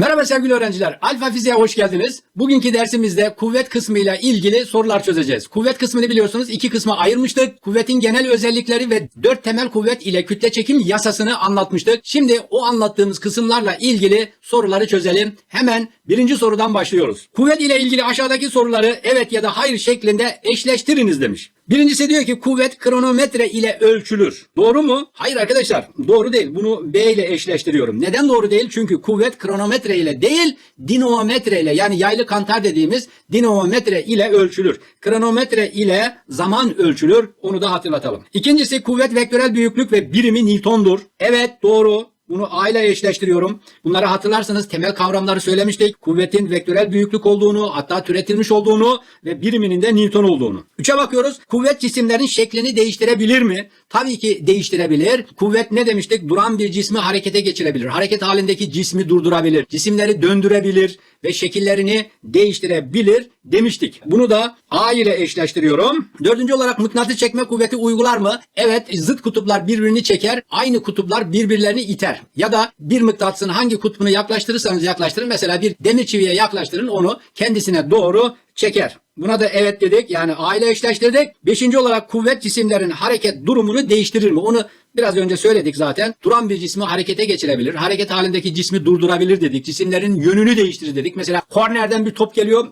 Merhaba sevgili öğrenciler. Alfa Fiziğe hoş geldiniz. Bugünkü dersimizde kuvvet kısmıyla ilgili sorular çözeceğiz. Kuvvet kısmını biliyorsunuz iki kısma ayırmıştık. Kuvvetin genel özellikleri ve dört temel kuvvet ile kütle çekim yasasını anlatmıştık. Şimdi o anlattığımız kısımlarla ilgili soruları çözelim. Hemen birinci sorudan başlıyoruz. Kuvvet ile ilgili aşağıdaki soruları evet ya da hayır şeklinde eşleştiriniz demiş. Birincisi diyor ki kuvvet kronometre ile ölçülür. Doğru mu? Hayır arkadaşlar. Doğru değil. Bunu B ile eşleştiriyorum. Neden doğru değil? Çünkü kuvvet kronometre ile değil dinamometre ile yani yaylı kantar dediğimiz dinamometre ile ölçülür. Kronometre ile zaman ölçülür. Onu da hatırlatalım. İkincisi kuvvet vektörel büyüklük ve birimi Newton'dur. Evet doğru. Bunu A ile eşleştiriyorum. Bunları hatırlarsanız temel kavramları söylemiştik. Kuvvetin vektörel büyüklük olduğunu, hatta türetilmiş olduğunu ve biriminin de Newton olduğunu. Üçe bakıyoruz. Kuvvet cisimlerin şeklini değiştirebilir mi? Tabii ki değiştirebilir. Kuvvet ne demiştik? Duran bir cismi harekete geçirebilir. Hareket halindeki cismi durdurabilir. Cisimleri döndürebilir ve şekillerini değiştirebilir demiştik. Bunu da A ile eşleştiriyorum. Dördüncü olarak mıknatıs çekme kuvveti uygular mı? Evet zıt kutuplar birbirini çeker. Aynı kutuplar birbirlerini iter. Ya da bir mıknatısın hangi kutbunu yaklaştırırsanız yaklaştırın. Mesela bir demir çiviye yaklaştırın onu kendisine doğru çeker. Buna da evet dedik. Yani A ile eşleştirdik. Beşinci olarak kuvvet cisimlerin hareket durumunu değiştirir mi? Onu biraz önce söyledik zaten. Duran bir cismi harekete geçirebilir. Hareket halindeki cismi durdurabilir dedik. Cisimlerin yönünü değiştirir dedik. Mesela kornerden bir top geliyor.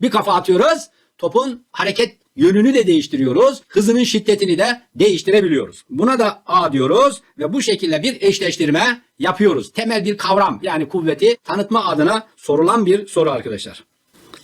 Bir kafa atıyoruz. Topun hareket yönünü de değiştiriyoruz. Hızının şiddetini de değiştirebiliyoruz. Buna da A diyoruz ve bu şekilde bir eşleştirme yapıyoruz. Temel bir kavram yani kuvveti tanıtma adına sorulan bir soru arkadaşlar.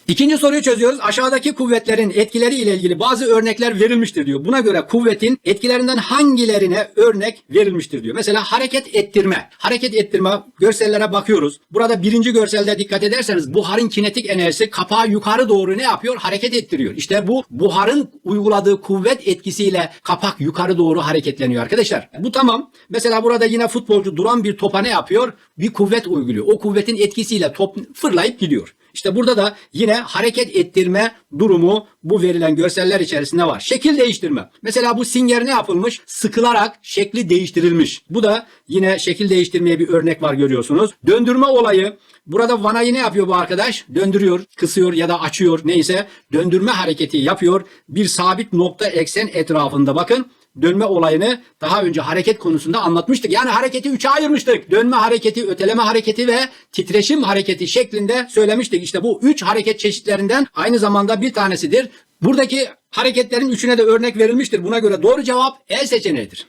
İkinci soruyu çözüyoruz. Aşağıdaki kuvvetlerin etkileri ile ilgili bazı örnekler verilmiştir diyor. Buna göre kuvvetin etkilerinden hangilerine örnek verilmiştir diyor. Mesela hareket ettirme. Hareket ettirme görsellere bakıyoruz. Burada birinci görselde dikkat ederseniz buharın kinetik enerjisi kapağı yukarı doğru ne yapıyor? Hareket ettiriyor. İşte bu buharın uyguladığı kuvvet etkisiyle kapak yukarı doğru hareketleniyor arkadaşlar. Bu tamam. Mesela burada yine futbolcu duran bir topa ne yapıyor? Bir kuvvet uyguluyor. O kuvvetin etkisiyle top fırlayıp gidiyor. İşte burada da yine hareket ettirme durumu bu verilen görseller içerisinde var. Şekil değiştirme. Mesela bu singer ne yapılmış? Sıkılarak şekli değiştirilmiş. Bu da yine şekil değiştirmeye bir örnek var görüyorsunuz. Döndürme olayı. Burada vanayı ne yapıyor bu arkadaş? Döndürüyor, kısıyor ya da açıyor neyse. Döndürme hareketi yapıyor. Bir sabit nokta eksen etrafında bakın dönme olayını daha önce hareket konusunda anlatmıştık. Yani hareketi üçe ayırmıştık. Dönme hareketi, öteleme hareketi ve titreşim hareketi şeklinde söylemiştik. İşte bu üç hareket çeşitlerinden aynı zamanda bir tanesidir. Buradaki hareketlerin üçüne de örnek verilmiştir. Buna göre doğru cevap E seçeneğidir.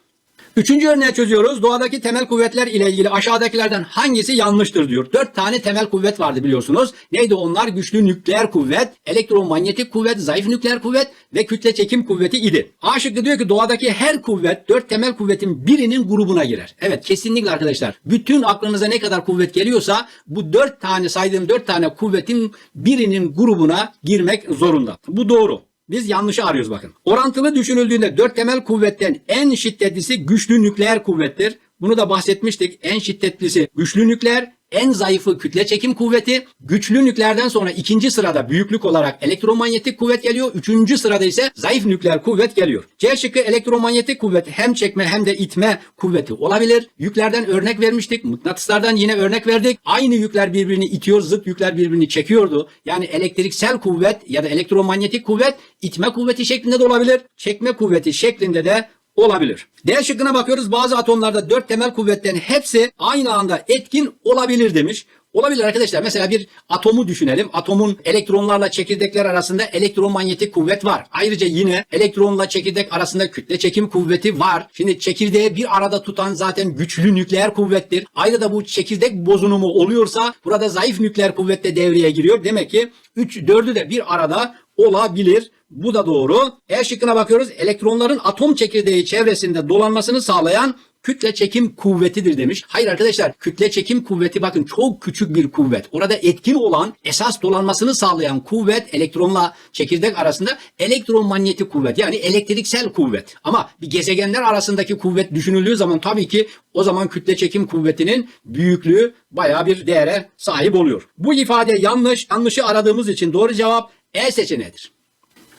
Üçüncü örneği çözüyoruz. Doğadaki temel kuvvetler ile ilgili aşağıdakilerden hangisi yanlıştır diyor. Dört tane temel kuvvet vardı biliyorsunuz. Neydi onlar? Güçlü nükleer kuvvet, elektromanyetik kuvvet, zayıf nükleer kuvvet ve kütle çekim kuvveti idi. A şıkkı diyor ki doğadaki her kuvvet dört temel kuvvetin birinin grubuna girer. Evet kesinlikle arkadaşlar. Bütün aklınıza ne kadar kuvvet geliyorsa bu dört tane saydığım dört tane kuvvetin birinin grubuna girmek zorunda. Bu doğru. Biz yanlışı arıyoruz bakın. Orantılı düşünüldüğünde dört temel kuvvetten en şiddetlisi güçlü nükleer kuvvettir. Bunu da bahsetmiştik. En şiddetlisi güçlü nükleer, en zayıfı kütle çekim kuvveti. Güçlü nükleerden sonra ikinci sırada büyüklük olarak elektromanyetik kuvvet geliyor. Üçüncü sırada ise zayıf nükleer kuvvet geliyor. C şıkkı elektromanyetik kuvvet hem çekme hem de itme kuvveti olabilir. Yüklerden örnek vermiştik. Mıknatıslardan yine örnek verdik. Aynı yükler birbirini itiyor, zıt yükler birbirini çekiyordu. Yani elektriksel kuvvet ya da elektromanyetik kuvvet itme kuvveti şeklinde de olabilir. Çekme kuvveti şeklinde de olabilir. D şıkkına bakıyoruz. Bazı atomlarda dört temel kuvvetten hepsi aynı anda etkin olabilir demiş. Olabilir arkadaşlar. Mesela bir atomu düşünelim. Atomun elektronlarla çekirdekler arasında elektromanyetik kuvvet var. Ayrıca yine elektronla çekirdek arasında kütle çekim kuvveti var. Şimdi çekirdeği bir arada tutan zaten güçlü nükleer kuvvettir. Ayrıca bu çekirdek bozunumu oluyorsa burada zayıf nükleer kuvvet de devreye giriyor. Demek ki 3 4'ü de bir arada olabilir. Bu da doğru. E şıkkına bakıyoruz. Elektronların atom çekirdeği çevresinde dolanmasını sağlayan kütle çekim kuvvetidir demiş. Hayır arkadaşlar kütle çekim kuvveti bakın çok küçük bir kuvvet. Orada etkin olan esas dolanmasını sağlayan kuvvet elektronla çekirdek arasında elektromanyetik kuvvet yani elektriksel kuvvet. Ama bir gezegenler arasındaki kuvvet düşünüldüğü zaman tabii ki o zaman kütle çekim kuvvetinin büyüklüğü bayağı bir değere sahip oluyor. Bu ifade yanlış. Yanlışı aradığımız için doğru cevap E seçeneğidir.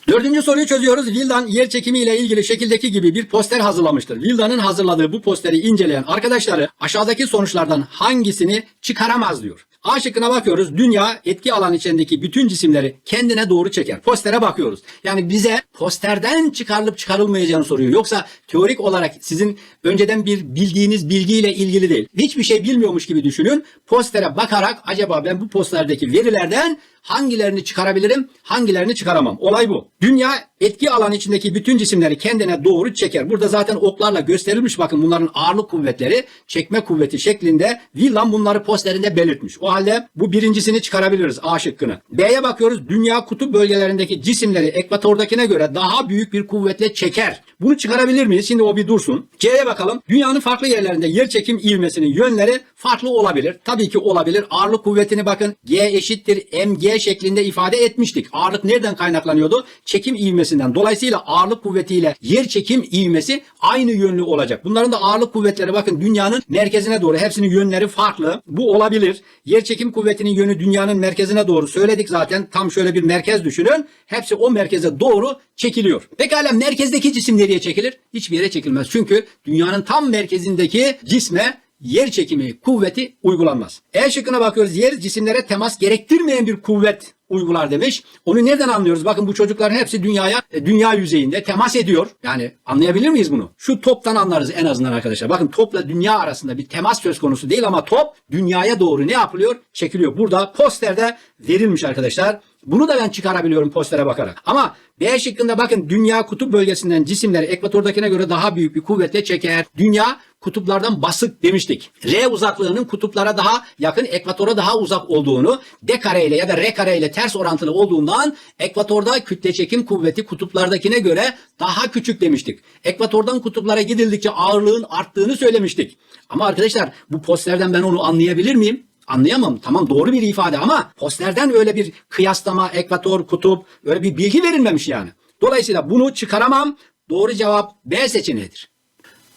Dördüncü soruyu çözüyoruz. Vildan yer çekimi ile ilgili şekildeki gibi bir poster hazırlamıştır. Vilda'nın hazırladığı bu posteri inceleyen arkadaşları aşağıdaki sonuçlardan hangisini çıkaramaz diyor. A şıkkına bakıyoruz. Dünya etki alan içindeki bütün cisimleri kendine doğru çeker. Postere bakıyoruz. Yani bize posterden çıkarılıp çıkarılmayacağını soruyor. Yoksa teorik olarak sizin önceden bir bildiğiniz bilgiyle ilgili değil. Hiçbir şey bilmiyormuş gibi düşünün. Postere bakarak acaba ben bu posterdeki verilerden hangilerini çıkarabilirim, hangilerini çıkaramam. Olay bu. Dünya etki alan içindeki bütün cisimleri kendine doğru çeker. Burada zaten oklarla gösterilmiş bakın bunların ağırlık kuvvetleri çekme kuvveti şeklinde Villan bunları posterinde belirtmiş. O halde bu birincisini çıkarabiliriz A şıkkını. B'ye bakıyoruz. Dünya kutup bölgelerindeki cisimleri ekvatordakine göre daha büyük bir kuvvetle çeker. Bunu çıkarabilir miyiz? Şimdi o bir dursun. C'ye bakalım. Dünyanın farklı yerlerinde yer çekim ivmesinin yönleri farklı olabilir. Tabii ki olabilir. Ağırlık kuvvetini bakın G eşittir mg şeklinde ifade etmiştik. Ağırlık nereden kaynaklanıyordu? Çekim ivmesinden. Dolayısıyla ağırlık kuvvetiyle yer çekim ivmesi aynı yönlü olacak. Bunların da ağırlık kuvvetleri bakın dünyanın merkezine doğru. Hepsinin yönleri farklı. Bu olabilir. Yer çekim kuvvetinin yönü dünyanın merkezine doğru söyledik zaten. Tam şöyle bir merkez düşünün. Hepsi o merkeze doğru çekiliyor. Pekala merkezdeki cisim nereye çekilir? Hiçbir yere çekilmez. Çünkü dünyanın tam merkezindeki cisme yer çekimi kuvveti uygulanmaz. E şıkkına bakıyoruz. Yer cisimlere temas gerektirmeyen bir kuvvet uygular demiş. Onu nereden anlıyoruz? Bakın bu çocukların hepsi dünyaya, e, dünya yüzeyinde temas ediyor. Yani anlayabilir miyiz bunu? Şu toptan anlarız en azından arkadaşlar. Bakın topla dünya arasında bir temas söz konusu değil ama top dünyaya doğru ne yapılıyor? Çekiliyor. Burada posterde verilmiş arkadaşlar. Bunu da ben çıkarabiliyorum postere bakarak. Ama B şıkkında bakın dünya kutup bölgesinden cisimleri ekvatordakine göre daha büyük bir kuvvetle çeker. Dünya kutuplardan basık demiştik. R uzaklığının kutuplara daha yakın, ekvatora daha uzak olduğunu, D kare ile ya da R kare ile ters orantılı olduğundan ekvatorda kütle çekim kuvveti kutuplardakine göre daha küçük demiştik. Ekvatordan kutuplara gidildikçe ağırlığın arttığını söylemiştik. Ama arkadaşlar bu posterden ben onu anlayabilir miyim? Anlayamam. Tamam doğru bir ifade ama posterden öyle bir kıyaslama, ekvator, kutup öyle bir bilgi verilmemiş yani. Dolayısıyla bunu çıkaramam. Doğru cevap B seçeneğidir.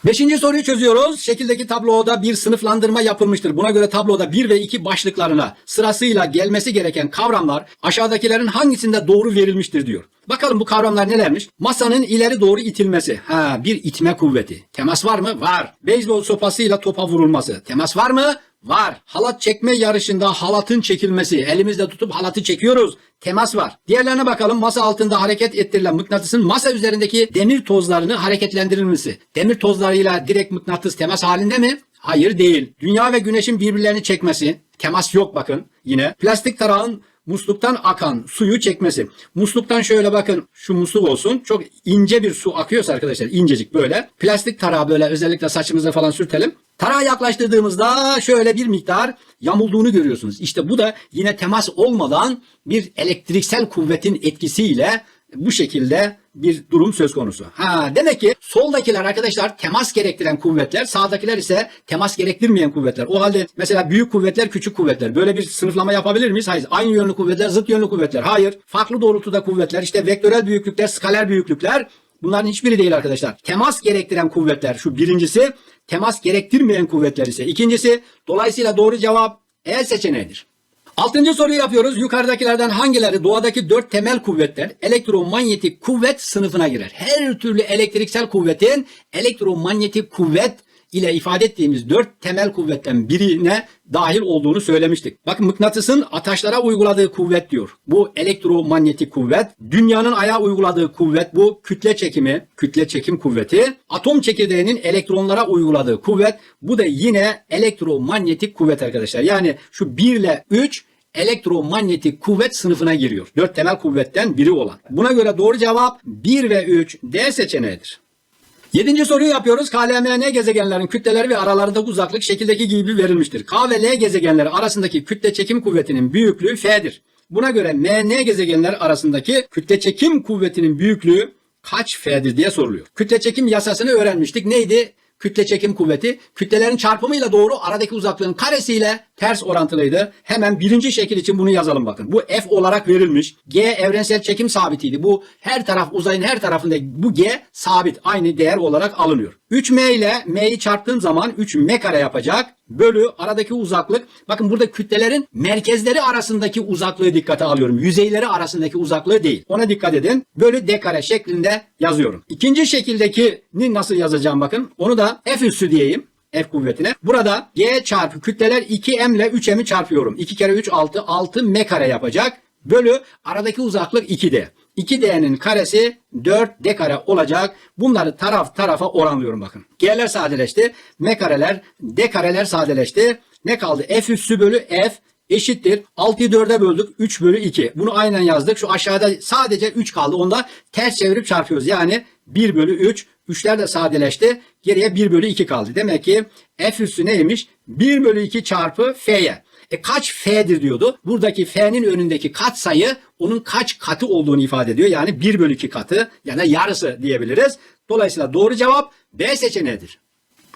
Beşinci soruyu çözüyoruz. Şekildeki tabloda bir sınıflandırma yapılmıştır. Buna göre tabloda 1 ve 2 başlıklarına sırasıyla gelmesi gereken kavramlar aşağıdakilerin hangisinde doğru verilmiştir diyor. Bakalım bu kavramlar nelermiş? Masanın ileri doğru itilmesi. Ha, bir itme kuvveti. Temas var mı? Var. Beyzbol sopasıyla topa vurulması. Temas var mı? Var. Halat çekme yarışında halatın çekilmesi. Elimizle tutup halatı çekiyoruz. Temas var. Diğerlerine bakalım. Masa altında hareket ettirilen mıknatısın masa üzerindeki demir tozlarını hareketlendirilmesi. Demir tozlarıyla direkt mıknatıs temas halinde mi? Hayır değil. Dünya ve güneşin birbirlerini çekmesi. Temas yok bakın yine. Plastik tarağın musluktan akan suyu çekmesi. Musluktan şöyle bakın şu musluk olsun. Çok ince bir su akıyorsa arkadaşlar incecik böyle. Plastik tarağı böyle özellikle saçımıza falan sürtelim. Tarağa yaklaştırdığımızda şöyle bir miktar yamulduğunu görüyorsunuz. İşte bu da yine temas olmadan bir elektriksel kuvvetin etkisiyle bu şekilde bir durum söz konusu. Ha demek ki soldakiler arkadaşlar temas gerektiren kuvvetler, sağdakiler ise temas gerektirmeyen kuvvetler. O halde mesela büyük kuvvetler, küçük kuvvetler. Böyle bir sınıflama yapabilir miyiz? Hayır. Aynı yönlü kuvvetler, zıt yönlü kuvvetler. Hayır. Farklı doğrultuda kuvvetler, işte vektörel büyüklükler, skaler büyüklükler. Bunların hiçbiri değil arkadaşlar. Temas gerektiren kuvvetler şu birincisi, temas gerektirmeyen kuvvetler ise ikincisi. Dolayısıyla doğru cevap E seçeneğidir. Altıncı soruyu yapıyoruz. Yukarıdakilerden hangileri doğadaki dört temel kuvvetler elektromanyetik kuvvet sınıfına girer? Her türlü elektriksel kuvvetin elektromanyetik kuvvet ile ifade ettiğimiz dört temel kuvvetten birine dahil olduğunu söylemiştik. Bakın mıknatısın ataşlara uyguladığı kuvvet diyor. Bu elektromanyetik kuvvet. Dünyanın aya uyguladığı kuvvet bu kütle çekimi, kütle çekim kuvveti. Atom çekirdeğinin elektronlara uyguladığı kuvvet. Bu da yine elektromanyetik kuvvet arkadaşlar. Yani şu 1 ile 3 elektromanyetik kuvvet sınıfına giriyor. Dört temel kuvvetten biri olan. Buna göre doğru cevap 1 ve 3 D seçeneğidir. Yedinci soruyu yapıyoruz. KLMN gezegenlerin kütleleri ve aralarındaki uzaklık şekildeki gibi verilmiştir. K ve L gezegenleri arasındaki kütle çekim kuvvetinin büyüklüğü F'dir. Buna göre MN gezegenler arasındaki kütle çekim kuvvetinin büyüklüğü kaç F'dir diye soruluyor. Kütle çekim yasasını öğrenmiştik. Neydi? Kütle çekim kuvveti kütlelerin çarpımıyla doğru aradaki uzaklığın karesiyle ters orantılıydı. Hemen birinci şekil için bunu yazalım bakın. Bu F olarak verilmiş. G evrensel çekim sabitiydi. Bu her taraf uzayın her tarafında bu G sabit aynı değer olarak alınıyor. 3M ile M'yi çarptığım zaman 3M kare yapacak. Bölü aradaki uzaklık. Bakın burada kütlelerin merkezleri arasındaki uzaklığı dikkate alıyorum. Yüzeyleri arasındaki uzaklığı değil. Ona dikkat edin. Bölü D kare şeklinde yazıyorum. İkinci şekildekini nasıl yazacağım bakın. Onu da F üssü diyeyim. F kuvvetine. Burada G çarpı kütleler 2M ile 3M'i çarpıyorum. 2 kere 3 6 6 M kare yapacak. Bölü aradaki uzaklık 2D. 2D'nin karesi 4D kare olacak. Bunları taraf tarafa oranlıyorum bakın. G'ler sadeleşti. M kareler, D kareler sadeleşti. Ne kaldı? F üssü bölü F eşittir. 6'yı 4'e böldük. 3 bölü 2. Bunu aynen yazdık. Şu aşağıda sadece 3 kaldı. Onu da ters çevirip çarpıyoruz. Yani 1 bölü 3. 3'ler de sadeleşti. Geriye 1 bölü 2 kaldı. Demek ki F üssü neymiş? 1 bölü 2 çarpı F'ye. E kaç F'dir diyordu. Buradaki F'nin önündeki kat sayı onun kaç katı olduğunu ifade ediyor. Yani 1 bölü 2 katı ya da yarısı diyebiliriz. Dolayısıyla doğru cevap B seçeneğidir.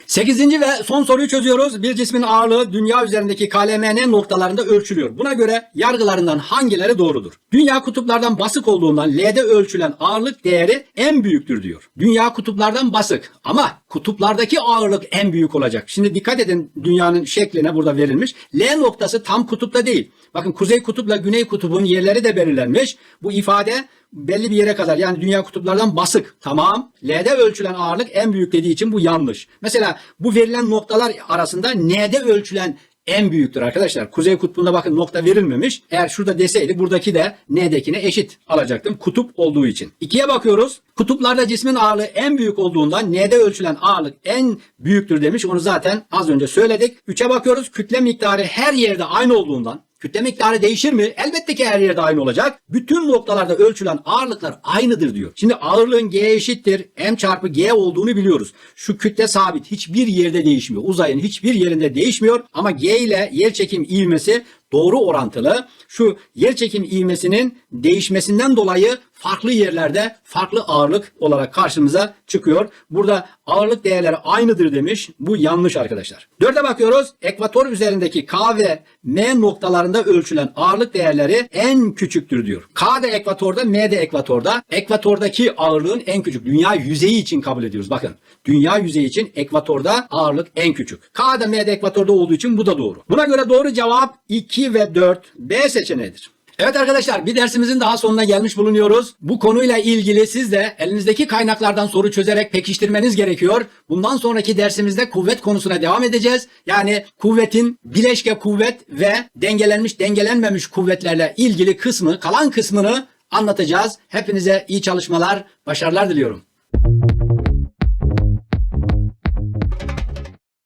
Sekizinci ve son soruyu çözüyoruz. Bir cismin ağırlığı dünya üzerindeki KLMN noktalarında ölçülüyor. Buna göre yargılarından hangileri doğrudur? Dünya kutuplardan basık olduğundan L'de ölçülen ağırlık değeri en büyüktür diyor. Dünya kutuplardan basık ama kutuplardaki ağırlık en büyük olacak. Şimdi dikkat edin dünyanın şekline burada verilmiş. L noktası tam kutupta değil. Bakın kuzey kutupla güney kutubun yerleri de belirlenmiş. Bu ifade belli bir yere kadar yani dünya kutuplardan basık. Tamam. L'de ölçülen ağırlık en büyük dediği için bu yanlış. Mesela bu verilen noktalar arasında N'de ölçülen en büyüktür arkadaşlar. Kuzey kutbunda bakın nokta verilmemiş. Eğer şurada deseydi buradaki de N'dekine eşit alacaktım. Kutup olduğu için. İkiye bakıyoruz. Kutuplarda cismin ağırlığı en büyük olduğundan N'de ölçülen ağırlık en büyüktür demiş. Onu zaten az önce söyledik. Üçe bakıyoruz. Kütle miktarı her yerde aynı olduğundan Kütle miktarı değişir mi? Elbette ki her yerde aynı olacak. Bütün noktalarda ölçülen ağırlıklar aynıdır diyor. Şimdi ağırlığın G eşittir M çarpı G olduğunu biliyoruz. Şu kütle sabit. Hiçbir yerde değişmiyor. Uzayın hiçbir yerinde değişmiyor. Ama G ile yer çekim ivmesi doğru orantılı. Şu yer çekim ivmesinin değişmesinden dolayı farklı yerlerde farklı ağırlık olarak karşımıza çıkıyor. Burada ağırlık değerleri aynıdır demiş. Bu yanlış arkadaşlar. Dörde bakıyoruz. Ekvator üzerindeki K ve M noktalarında ölçülen ağırlık değerleri en küçüktür diyor. K da ekvatorda, M de ekvatorda. Ekvatordaki ağırlığın en küçük. Dünya yüzeyi için kabul ediyoruz. Bakın. Dünya yüzeyi için ekvatorda ağırlık en küçük. K da M de ekvatorda olduğu için bu da doğru. Buna göre doğru cevap 2 ve 4 B seçeneğidir. Evet arkadaşlar bir dersimizin daha sonuna gelmiş bulunuyoruz. Bu konuyla ilgili siz de elinizdeki kaynaklardan soru çözerek pekiştirmeniz gerekiyor. Bundan sonraki dersimizde kuvvet konusuna devam edeceğiz. Yani kuvvetin bileşke kuvvet ve dengelenmiş dengelenmemiş kuvvetlerle ilgili kısmı kalan kısmını anlatacağız. Hepinize iyi çalışmalar, başarılar diliyorum.